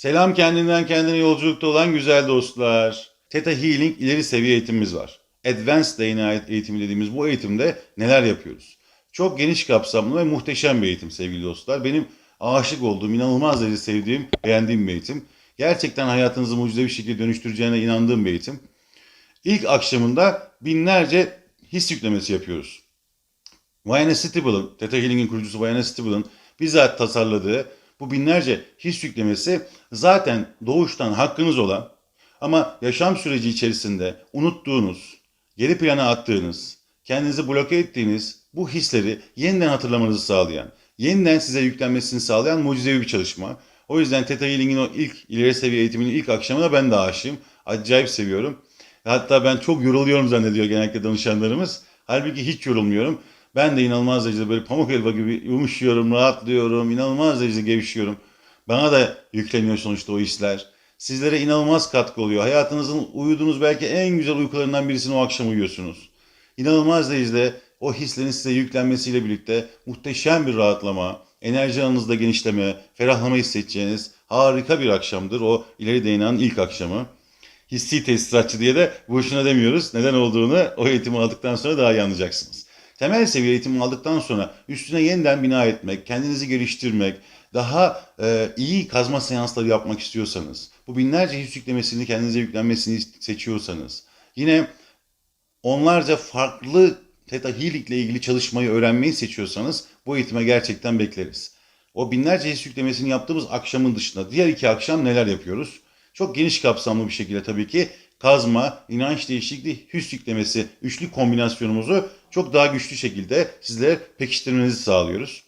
Selam kendinden kendine yolculukta olan güzel dostlar. Theta Healing ileri seviye eğitimimiz var. Advanced DNA eğitimi dediğimiz bu eğitimde neler yapıyoruz? Çok geniş kapsamlı ve muhteşem bir eğitim sevgili dostlar. Benim aşık olduğum, inanılmaz derece sevdiğim, beğendiğim bir eğitim. Gerçekten hayatınızı mucizevi şekilde dönüştüreceğine inandığım bir eğitim. İlk akşamında binlerce his yüklemesi yapıyoruz. Vianna Stible'ın, Theta Healing'in kurucusu Vianna Stible'ın bizzat tasarladığı bu binlerce his yüklemesi zaten doğuştan hakkınız olan ama yaşam süreci içerisinde unuttuğunuz, geri plana attığınız, kendinizi bloke ettiğiniz bu hisleri yeniden hatırlamanızı sağlayan, yeniden size yüklenmesini sağlayan mucizevi bir çalışma. O yüzden Theta Healing'in o ilk ileri seviye eğitiminin ilk akşamına ben de aşığım. Acayip seviyorum. Hatta ben çok yoruluyorum zannediyor genellikle danışanlarımız. Halbuki hiç yorulmuyorum. Ben de inanılmaz derecede böyle pamuk elba gibi yumuşuyorum, rahatlıyorum, inanılmaz derecede gevşiyorum. Bana da yükleniyor sonuçta o hisler. Sizlere inanılmaz katkı oluyor. Hayatınızın uyuduğunuz belki en güzel uykularından birisini o akşam uyuyorsunuz. İnanılmaz derecede o hislerin size yüklenmesiyle birlikte muhteşem bir rahatlama, enerji alanınızda genişleme, ferahlama hissedeceğiniz harika bir akşamdır. O ileri DNA'nın ilk akşamı. Hissi tesisatçı diye de boşuna demiyoruz. Neden olduğunu o eğitimi aldıktan sonra daha iyi anlayacaksınız. Temel seviye eğitimi aldıktan sonra üstüne yeniden bina etmek, kendinizi geliştirmek, daha e, iyi kazma seansları yapmak istiyorsanız, bu binlerce his yüklemesini kendinize yüklenmesini seçiyorsanız, yine onlarca farklı Theta Healing ile ilgili çalışmayı öğrenmeyi seçiyorsanız bu eğitime gerçekten bekleriz. O binlerce his yüklemesini yaptığımız akşamın dışında diğer iki akşam neler yapıyoruz? Çok geniş kapsamlı bir şekilde tabii ki kazma, inanç değişikliği, hüs yüklemesi üçlü kombinasyonumuzu çok daha güçlü şekilde sizlere pekiştirmenizi sağlıyoruz.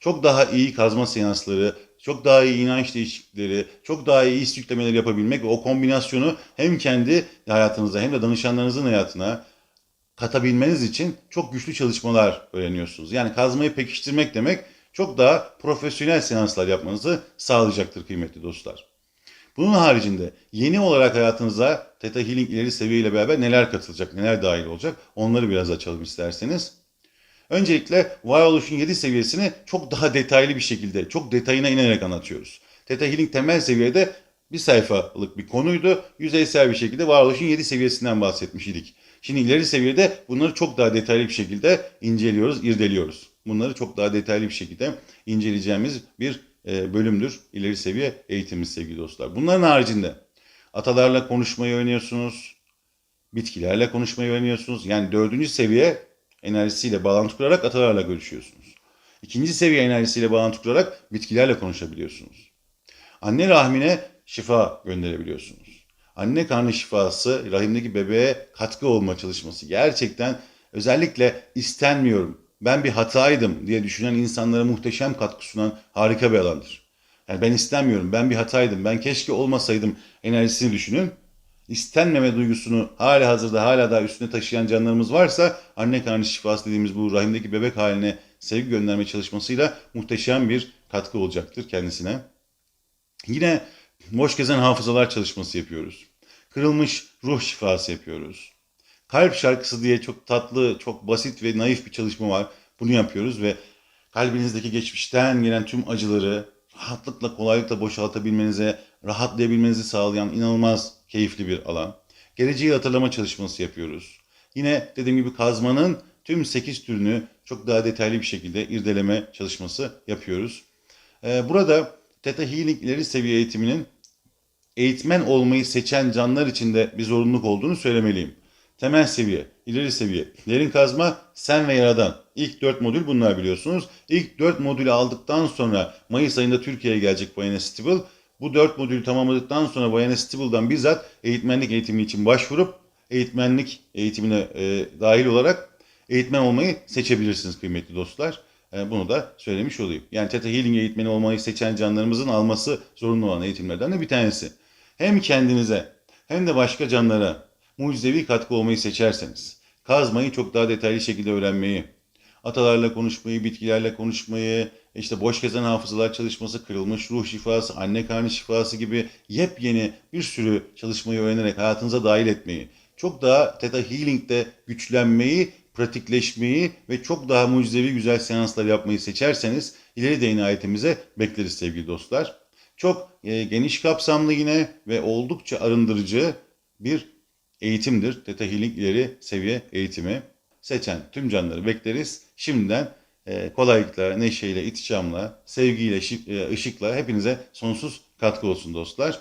Çok daha iyi kazma seansları, çok daha iyi inanç değişiklikleri, çok daha iyi his yüklemeleri yapabilmek ve o kombinasyonu hem kendi hayatınıza hem de danışanlarınızın hayatına katabilmeniz için çok güçlü çalışmalar öğreniyorsunuz. Yani kazmayı pekiştirmek demek çok daha profesyonel seanslar yapmanızı sağlayacaktır kıymetli dostlar. Bunun haricinde yeni olarak hayatınıza Theta Healing ileri seviyeyle beraber neler katılacak, neler dahil olacak onları biraz açalım isterseniz. Öncelikle varoluşun 7 seviyesini çok daha detaylı bir şekilde, çok detayına inerek anlatıyoruz. Theta Healing temel seviyede bir sayfalık bir konuydu. Yüzeysel bir şekilde varoluşun 7 seviyesinden bahsetmiş idik. Şimdi ileri seviyede bunları çok daha detaylı bir şekilde inceliyoruz, irdeliyoruz. Bunları çok daha detaylı bir şekilde inceleyeceğimiz bir bölümdür. İleri seviye eğitimimiz sevgili dostlar. Bunların haricinde atalarla konuşmayı öğreniyorsunuz. Bitkilerle konuşmayı öğreniyorsunuz. Yani dördüncü seviye enerjisiyle bağlantı kurarak atalarla görüşüyorsunuz. İkinci seviye enerjisiyle bağlantı kurarak bitkilerle konuşabiliyorsunuz. Anne rahmine şifa gönderebiliyorsunuz. Anne karnı şifası, rahimdeki bebeğe katkı olma çalışması gerçekten özellikle istenmiyorum, ben bir hataydım diye düşünen insanlara muhteşem katkı sunan harika bir alandır. Yani ben istenmiyorum, ben bir hataydım, ben keşke olmasaydım enerjisini düşünün. İstenmeme duygusunu hala hazırda hala daha üstüne taşıyan canlarımız varsa anne karnı şifası dediğimiz bu rahimdeki bebek haline sevgi gönderme çalışmasıyla muhteşem bir katkı olacaktır kendisine. Yine boş gezen hafızalar çalışması yapıyoruz. Kırılmış ruh şifası yapıyoruz. Kalp şarkısı diye çok tatlı, çok basit ve naif bir çalışma var. Bunu yapıyoruz ve kalbinizdeki geçmişten gelen tüm acıları rahatlıkla, kolaylıkla boşaltabilmenize, rahatlayabilmenizi sağlayan inanılmaz keyifli bir alan. Geleceği hatırlama çalışması yapıyoruz. Yine dediğim gibi kazmanın tüm 8 türünü çok daha detaylı bir şekilde irdeleme çalışması yapıyoruz. Ee, burada Theta Healing ileri seviye eğitiminin eğitmen olmayı seçen canlar için de bir zorunluluk olduğunu söylemeliyim. Temel seviye, ileri seviye, derin kazma, sen ve yaradan. İlk 4 modül bunlar biliyorsunuz. İlk 4 modülü aldıktan sonra Mayıs ayında Türkiye'ye gelecek Bayana Stibble. Bu 4 modülü tamamladıktan sonra Bayana Stibble'dan bizzat eğitmenlik eğitimi için başvurup eğitmenlik eğitimine e, dahil olarak eğitmen olmayı seçebilirsiniz kıymetli dostlar. E, bunu da söylemiş olayım. Yani Theta Healing eğitmeni olmayı seçen canlarımızın alması zorunlu olan eğitimlerden de bir tanesi. Hem kendinize hem de başka canlara mucizevi katkı olmayı seçerseniz, kazmayı çok daha detaylı şekilde öğrenmeyi, atalarla konuşmayı, bitkilerle konuşmayı, işte boş gezen hafızalar çalışması, kırılmış ruh şifası, anne karnı şifası gibi yepyeni bir sürü çalışmayı öğrenerek hayatınıza dahil etmeyi, çok daha Theta Healing'de güçlenmeyi, pratikleşmeyi ve çok daha mucizevi güzel seanslar yapmayı seçerseniz ileri DNA eğitimimize bekleriz sevgili dostlar. Çok e, geniş kapsamlı yine ve oldukça arındırıcı bir eğitimdir. Theta Healing ileri seviye eğitimi. Seçen tüm canları bekleriz. Şimdiden e, kolaylıkla, neşeyle, ihtişamla, sevgiyle, şi- e, ışıkla hepinize sonsuz katkı olsun dostlar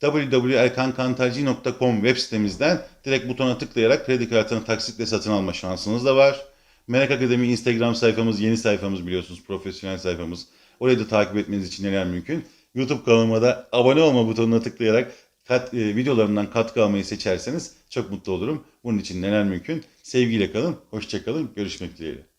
www.erkankantarci.com web sitemizden direkt butona tıklayarak kredi kartını taksitle satın alma şansınız da var. Merak Akademi Instagram sayfamız, yeni sayfamız biliyorsunuz, profesyonel sayfamız. Orayı da takip etmeniz için neler mümkün. YouTube kanalıma da abone olma butonuna tıklayarak kat, e, videolarımdan katkı almayı seçerseniz çok mutlu olurum. Bunun için neler mümkün. Sevgiyle kalın, hoşça kalın, görüşmek dileğiyle.